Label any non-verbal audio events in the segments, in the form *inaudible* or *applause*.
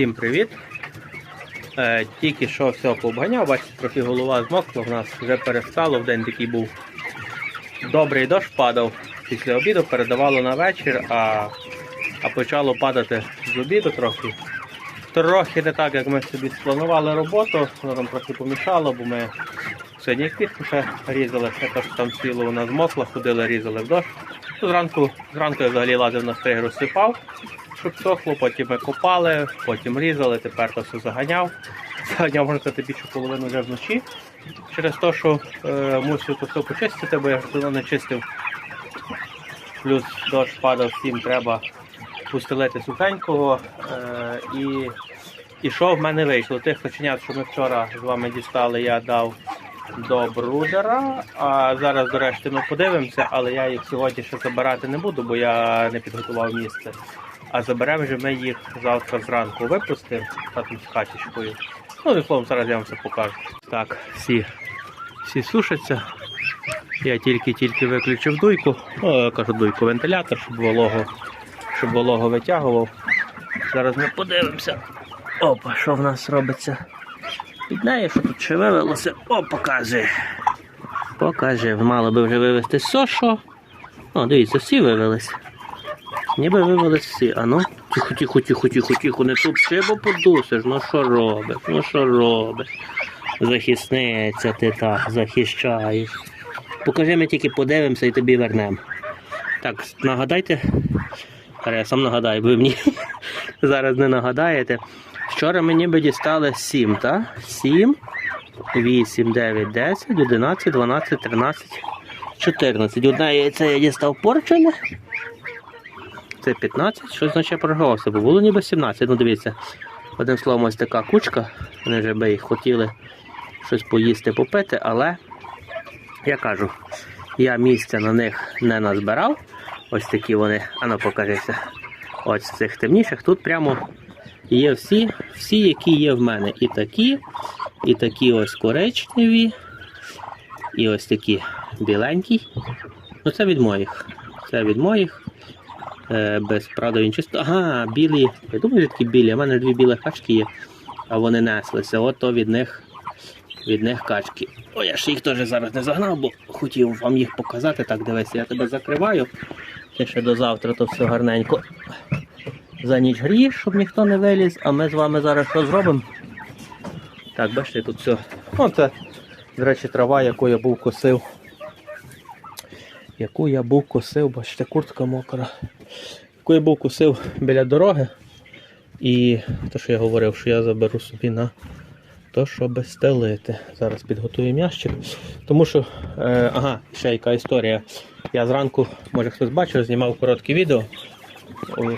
Всім привіт! Е, тільки що все пообганяв, бачите, трохи голова змокла, в нас вже перестало, в день такий був добрий дощ падав. Після обіду передавало на вечір, а, а почало падати з обіду трохи. Трохи не так, як ми собі спланували роботу, воно там трохи помішало, бо ми сьогодні квітку ще різали, ще те, там свіло у нас ходили, різали в дощ. Зранку, зранку я взагалі лазив на стrig, розсипав, щоб сохло, потім ми копали, потім різали, тепер то все заганяв. Заганяв, можна сказати, більшу половину вже вночі. Через те, що е, мусив то все почистити, бо я ж не чистив. Плюс дощ падав, всім треба пустелити сухенького. Е, і, і що в мене вийшло? Тих коченят, що ми вчора з вами дістали, я дав до брудера. А зараз, до решти, ми подивимося, але я їх сьогодні ще забирати не буду, бо я не підготував місце. А заберемо вже ми їх завтра зранку випустимо там з качечкою. Ну, і словом, зараз я вам все покажу. Так, всі, всі сушаться. Я тільки-тільки виключив дуйку. Ну, я кажу дуйку, вентилятор, щоб волого, щоб волого витягував. Зараз ми подивимося. Опа, що в нас робиться? Під нею, що тут ще вивелося. О, покажи. Покажи. Мало би вже вивезти сошо. О, дивіться, всі вивелись. Ніби вивелись всі. А ну, тихо, тихо, тихо, тихо, тихо, не тупчи, бо подусиш. Ну що робиш? Ну що робиш? Захисниця ти так, захищаєш. Покажи, ми тільки подивимося і тобі вернемо. Так, нагадайте. Зараз я сам нагадаю, ви мені *laughs* зараз не нагадаєте. Вчора ми ніби дістали 7, так? 7, 8, 9, 10, 11, 12, 13, 14. Одне яйце я дістав порчене. Це 15, що значить програвався, бо було ніби 17. Ну дивіться, одним словом, ось така кучка. Вони вже би хотіли щось поїсти, попити, але я кажу, я місця на них не назбирав. Ось такі вони, а ну покажися. Ось цих темніших. Тут прямо є всі, всі, які є в мене. І такі, і такі ось коричневі, і ось такі біленькі. Ну це від моїх. Це від моїх. Е, без правда він чисто. Ага, білі. Я думаю, такі білі. У мене дві білі качки є, а вони неслися. От то від них від них качки. Ой, я ж їх теж зараз не загнав, бо хотів вам їх показати. Так, дивись, я тебе закриваю. Ти ще до завтра то все гарненько. За ніч грієш, щоб ніхто не виліз, а ми з вами зараз що зробимо? Так, бачите, тут все. Оце, до речі, трава, яку я був косив. Яку я був косив, бачите, куртка мокра. Яку я був косив біля дороги. І те, що я говорив, що я заберу собі на то, щоб стелити. Зараз підготуємо ящик. Тому що, е, ага, ще яка історія. Я зранку, може хтось бачив, знімав коротке відео.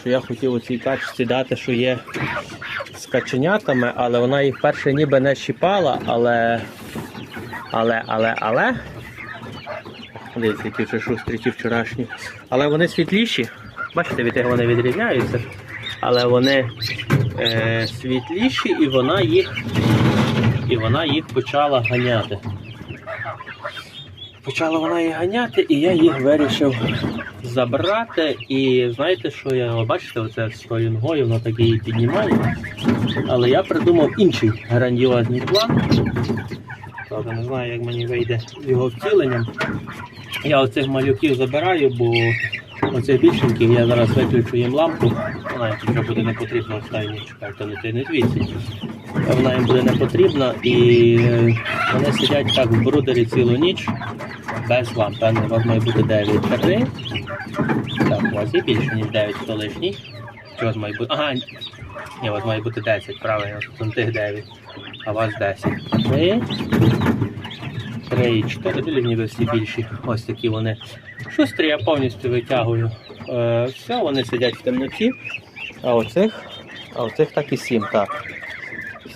Що я хотів у цій качці дати, що є з каченятами, але вона їх перше ніби не щіпала, але. Але, але, але. Дивіться, які вже шустрі ті вчорашні. Але вони світліші. Бачите, від як вони відрізняються. Але вони е, світліші і вона їх і вона їх почала ганяти. Почала вона їх ганяти, і я їх вирішив забрати. І знаєте, що я бачите, оце з тою ногою, воно так її піднімає. Але я придумав інший грандіозний план. Правда, не знаю, як мені вийде його втіленням. Я оцих малюків забираю, бо оцих більшеньких я зараз виключу їм лампу. Вона їм вже буде не потрібна в стайні, чекайте, не ти не звідси. Вона їм буде не потрібна і е, вони сидять так в брудері цілу ніч без ламп. Певне, у вас має бути 9 3. Так, у вас є більше, ніж 9 хто лишній. Чи у має бути. Ага, ні, у вас має бути 10, правильно, тут тих 9, а у вас 10. 3. 3 і 4, далі ніби всі більші. Ось такі вони. Шустрі я повністю витягую. Е, все, вони сидять в темноті. А оцих, а оцих так і 7, так.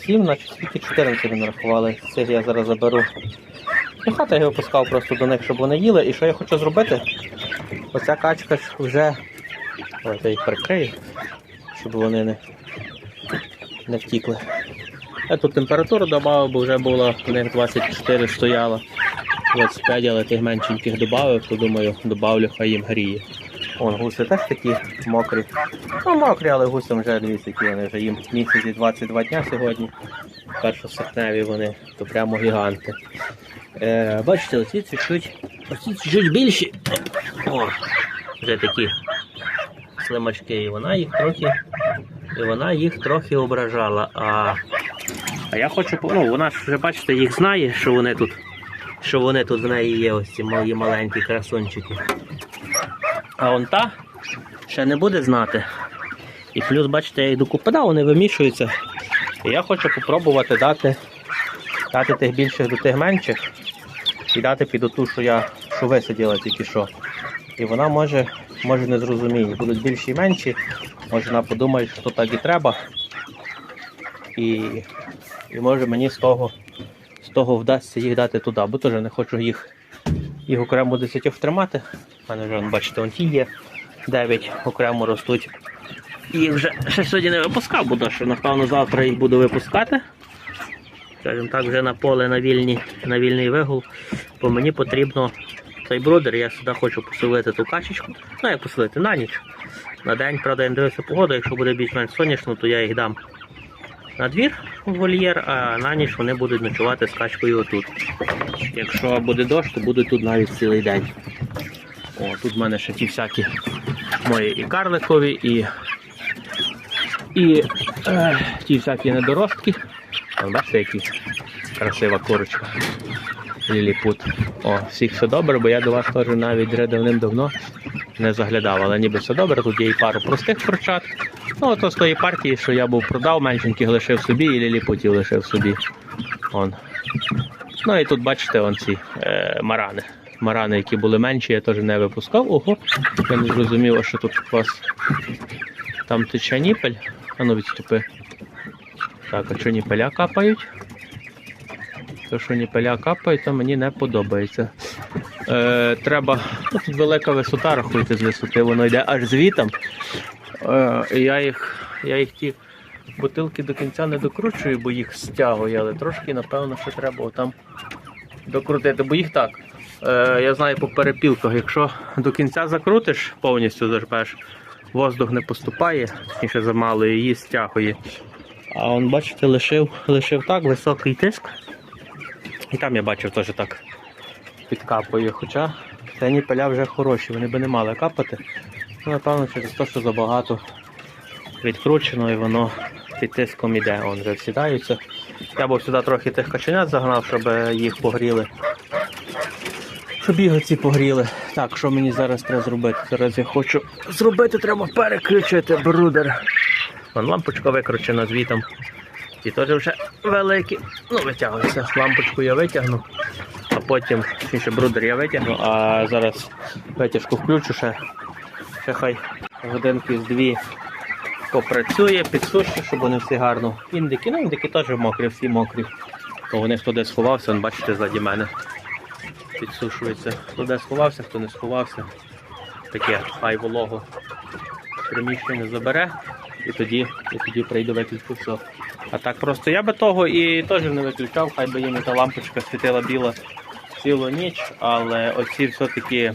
7, значить скільки 14 не нарахували. Цих я зараз заберу. Ну, хата я його пускав просто до них, щоб вони їли. І що я хочу зробити? Оця качка вже. Давайте я їх прикрию, щоб вони не, не втікли. Я тут температуру додав, бо вже було у них 24 стояло. 25, але тих меншеньких додав, то думаю, додавлю, хай їм гріє. Вон гуси теж такі мокрі. Ну, мокрі, але гусям вже дивіться, які вони вже їм місяці 22 дня сьогодні. Першосерпневі вони, то прямо гіганти. Е, бачите, оці чуть-чуть, більші. О, вже такі слимачки, і вона їх трохи, і вона їх трохи ображала. А, а я хочу, ну, вона ж вже бачите, їх знає, що вони тут, що вони тут в неї є, ось ці мої маленькі красунчики. А он та ще не буде знати. І плюс, бачите, я йду купина, вони вимішуються. І я хочу попробувати дати, дати тих більших до тих менших і дати під оту, що я що висиділа тільки що. І вона може, може не зрозуміє. Будуть більші і менші, може вона подумає, що так і треба. І, і може мені з того, з того вдасться їх дати туди, бо теж не хочу їх, їх окремо десятьох тримати. У мене вже, бачите, вон ті є. 9 окремо ростуть. Їх вже ще сьогодні не випускав, бо що напевно завтра їх буду випускати. Скажімо так, вже на поле на, вільні, на вільний вигул. Бо мені потрібно цей брудер, я сюди хочу поселити ту качечку. Ну, як поселити на ніч. На день, правда, я не дивився погоду, якщо буде більш-менш сонячно, то я їх дам на двір в вольєр, а на ніч вони будуть ночувати з качкою отут. Якщо буде дощ, то будуть тут навіть цілий день. О, тут в мене ще ті всякі мої і карликові, і, і е, ті всякі недоростки. Бачите, які красива курочка. Ліліпут. О, всіх все добре, бо я до вас теж навіть вже давним-давно не заглядав, але ніби все добре. Тут є і пару простих курчат. Ну, ото з тої партії, що я був продав, меншеньких лишив собі і ліліпутів лишив собі. Вон. Ну і тут бачите вон ці е, марани. Марани, які були менші, я теж не випускав. Ого, я не зрозумів, що тут у вас там тече ніпель. А ну відступи. Так, а що ніпеля капають? То, що ніпеля капають, то мені не подобається. Е, треба. Тут велика висота, рахуйте з висоти, воно йде аж звітом. Е, я їх, я їх ті бутилки до кінця не докручую, бо їх стягує, але трошки, напевно, ще треба отам докрутити, бо їх так. Е, я знаю по перепілках, якщо до кінця закрутиш, повністю зажмеш, воздух не поступає, точніше замало її стягує. А он, бачите, лишив, лишив так, високий тиск. І там я бачив теж так підкапує. Хоча ціні поля вже хороші, вони би не мали капати. Ну, напевно, через те, що забагато відкручено і воно під тиском іде. Вон вже всідаються. Я був сюди трохи тих каченят загнав, щоб їх погріли. Щоб їх погріли. Так, що мені зараз треба зробити? Зараз я хочу зробити, треба переключити брудер. Вон лампочка викручена звітом. Ті теж вже великі. Ну, витягуються. Лампочку я витягну, а потім ще брудер я витягну, а зараз витяжку включу ще. Ще хай годинки з дві попрацює, підсушить, щоб вони всі гарно. Індики, ну індики теж мокрі, всі мокрі. То вони хто де сховався, он, бачите, ззаді мене підсушується. Хто де сховався, хто не сховався. Таке хай волого приміщення забере і тоді, і тоді прийду виключу все. А так просто я би того і теж не виключав, хай би їм та лампочка світила біла цілу ніч, але оці все-таки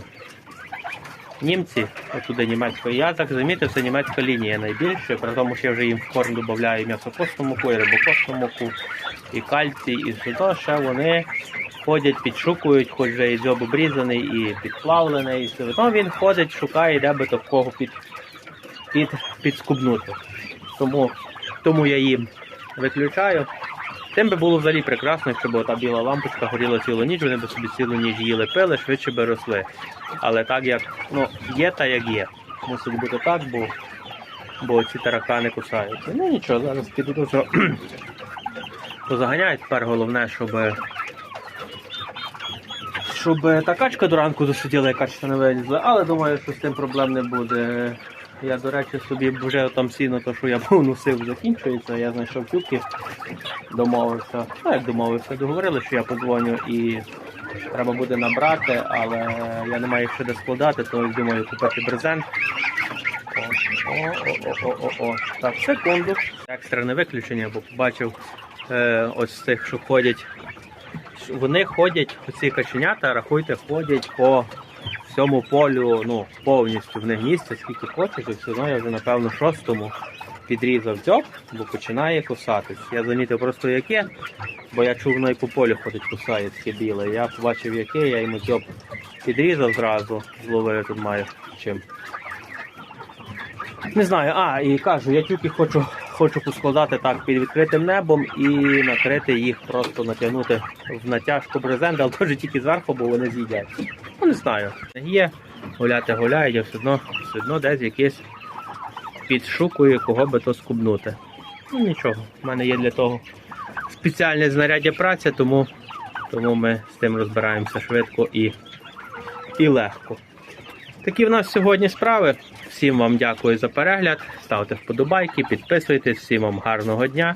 німці, отуди німецької язик, замітив, це німецька лінія найбільше, при тому, що я вже їм в корм додаю м'ясокосну муку, і рибокосну муку, і кальцій, і сюди ще вони ходять, підшукують, хоч вже і дзьоб обрізаний, і підплавлений, і все одно він ходить, шукає, де би то в кого під, під, підскубнути. Тому, тому я їм виключаю. Тим би було взагалі прекрасно, якщо б та біла лампочка горіла цілу ніч, вони б собі цілу ніч їли пили, швидше би росли. Але так як ну, є та як є. Мусить бути так, бо, бо ці таракани кусаються. Ну нічого, зараз піду до цього. Позаганяють тепер головне, щоб. Щоб та качка до ранку досиділа, яка ще не вилізла, але думаю, що з тим проблем не буде. Я, до речі, собі вже там сіно, то що я *laughs* був носив, закінчується. Я знайшов тюки, домовився. Ну, як домовився, договорили, що я подзвоню і треба буде набрати, але я не маю ще де складати, то думаю купити брезент. О-о-о-о-о-о. Так, секунду. Екстрене виключення, бо побачив е, ось цих, що ходять. Вони ходять, оці каченята, рахуйте, ходять по всьому полю, ну, повністю в них місця, скільки хочеш, і все одно я вже, напевно, шостому підрізав дзьоб, бо починає кусатись. Я замітив просто яке, бо я чув, воно і по полю ходить кусає таке біле. Я побачив яке, я йому дзьоб підрізав зразу, зловив тут маю чим. Не знаю, а, і кажу, я тюки хочу, хочу поскладати так під відкритим небом і накрити їх, просто натягнути в натяжку брезент, але теж тільки зверху, бо вони з'їдять. Ну не знаю. Є, гуляти гуляють, а все одно, все одно десь якийсь підшукує, кого би то скубнути. Ну нічого, в мене є для того спеціальне знаряддя праці, тому, тому ми з тим розбираємося швидко і, і легко. Такі в нас сьогодні справи. Всім вам дякую за перегляд. Ставте вподобайки, підписуйтесь, всім вам гарного дня,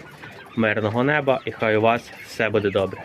мирного неба і хай у вас все буде добре.